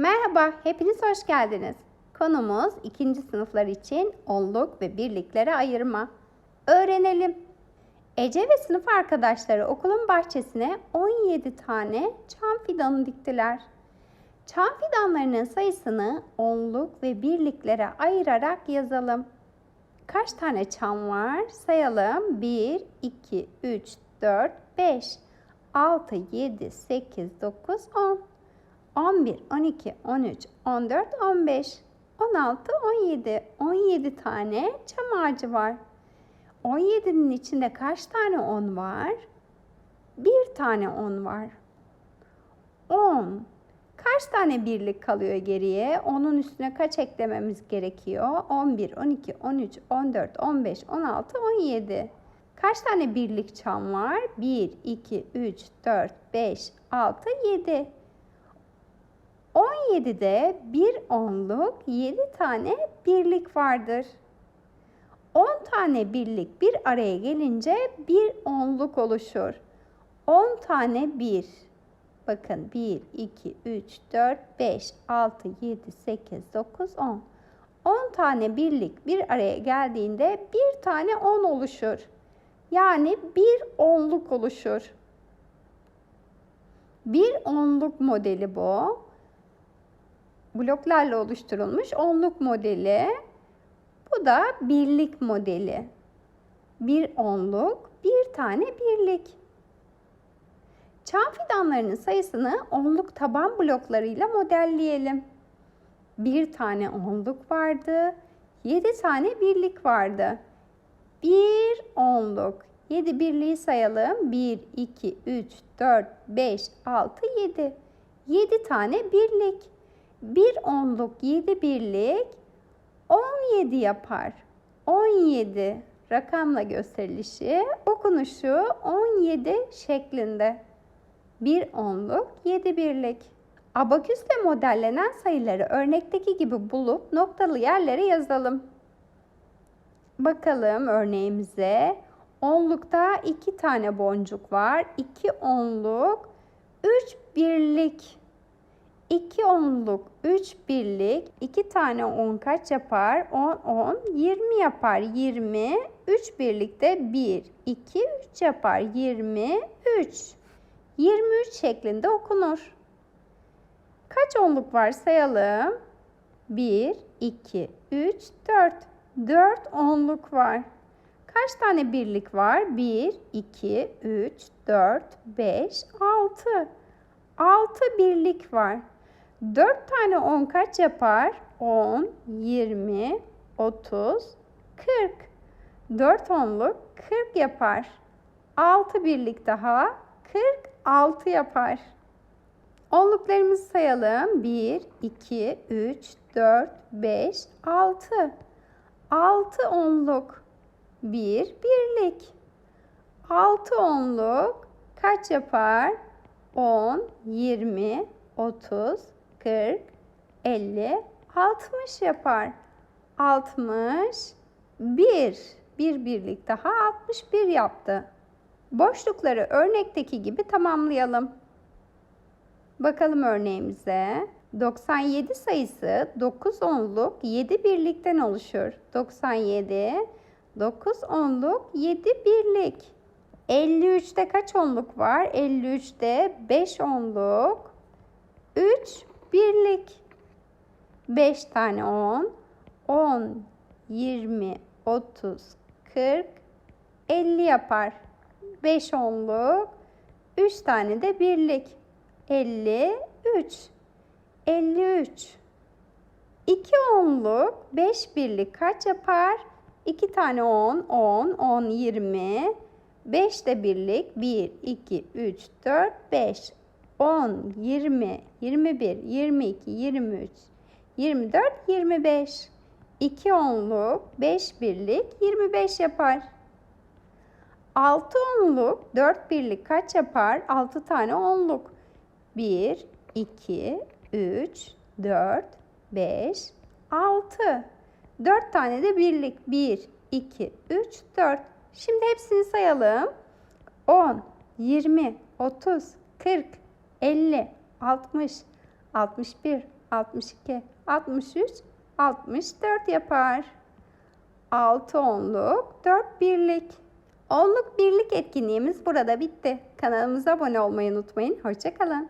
Merhaba, hepiniz hoş geldiniz. Konumuz ikinci sınıflar için onluk ve birliklere ayırma. Öğrenelim. Ece ve sınıf arkadaşları okulun bahçesine 17 tane çam fidanı diktiler. Çam fidanlarının sayısını onluk ve birliklere ayırarak yazalım. Kaç tane çam var? Sayalım. 1, 2, 3, 4, 5, 6, 7, 8, 9, 10. 11, 12, 13, 14, 15, 16, 17. 17 tane çam ağacı var. 17'nin içinde kaç tane 10 var? Bir tane 10 var. 10. Kaç tane birlik kalıyor geriye? Onun üstüne kaç eklememiz gerekiyor? 11, 12, 13, 14, 15, 16, 17. Kaç tane birlik çam var? 1, 2, 3, 4, 5, 6, 7. 17'de bir onluk 7 tane birlik vardır. 10 tane birlik bir araya gelince bir onluk oluşur. 10 tane bir. Bakın 1, 2, 3, 4, 5, 6, 7, 8, 9, 10. 10 tane birlik bir araya geldiğinde bir tane 10 oluşur. Yani bir onluk oluşur. Bir onluk modeli bu bloklarla oluşturulmuş onluk modeli. Bu da birlik modeli. Bir onluk, bir tane birlik. Çam fidanlarının sayısını onluk taban bloklarıyla modelleyelim. Bir tane onluk vardı, yedi tane birlik vardı. Bir onluk. Yedi birliği sayalım. Bir, iki, üç, dört, beş, altı, yedi. Yedi tane birlik. Bir onluk yedi birlik 17 yapar. 17 rakamla gösterilişi, okunuşu 17 şeklinde. Bir onluk yedi birlik. Abaküsle modellenen sayıları örnekteki gibi bulup noktalı yerlere yazalım. Bakalım örneğimize. Onlukta iki tane boncuk var. İki onluk, üç birlik 2 onluk, 3 birlik, 2 tane 10 kaç yapar? 10, 10, 20 yapar. 20, 3 birlikte 1, 2, 3 yapar. 23. 23 şeklinde okunur. Kaç onluk var sayalım. 1, 2, 3, 4. 4 onluk var. Kaç tane birlik var? 1, 2, 3, 4, 5, 6. 6 birlik var. 4 tane 10 kaç yapar? 10, 20, 30, 40. 4 onluk 40 yapar. 6 birlik daha 46 yapar. Onluklarımızı sayalım. 1, 2, 3, 4, 5, 6. 6 onluk. 1 birlik. 6 onluk kaç yapar? 10, 20, 30, 40, 50, 60 yapar. 60, 1. Bir birlik daha 61 yaptı. Boşlukları örnekteki gibi tamamlayalım. Bakalım örneğimize. 97 sayısı 9 onluk 7 birlikten oluşur. 97, 9 onluk 7 birlik. 53'te kaç onluk var? 53'te 5 onluk 3 birlik. 5 tane 10. 10, 20, 30, 40, 50 yapar. 5 onluk. 3 tane de birlik. 53. 53. 2 onluk 5 birlik kaç yapar? 2 tane 10, 10, 10, 20. 5 de birlik 1, 2, 3, 4, 5. 10, 20, 21, 22, 23, 24, 25. 2 onluk, 5 birlik 25 yapar. 6 onluk, 4 birlik kaç yapar? 6 tane onluk. 1, 2, 3, 4, 5, 6. 4 tane de birlik. 1, 2, 3, 4. Şimdi hepsini sayalım. 10, 20, 30, 40, 50, 60, 61, 62, 63, 64 yapar. 6 onluk, 4 birlik. Onluk birlik etkinliğimiz burada bitti. Kanalımıza abone olmayı unutmayın. Hoşçakalın.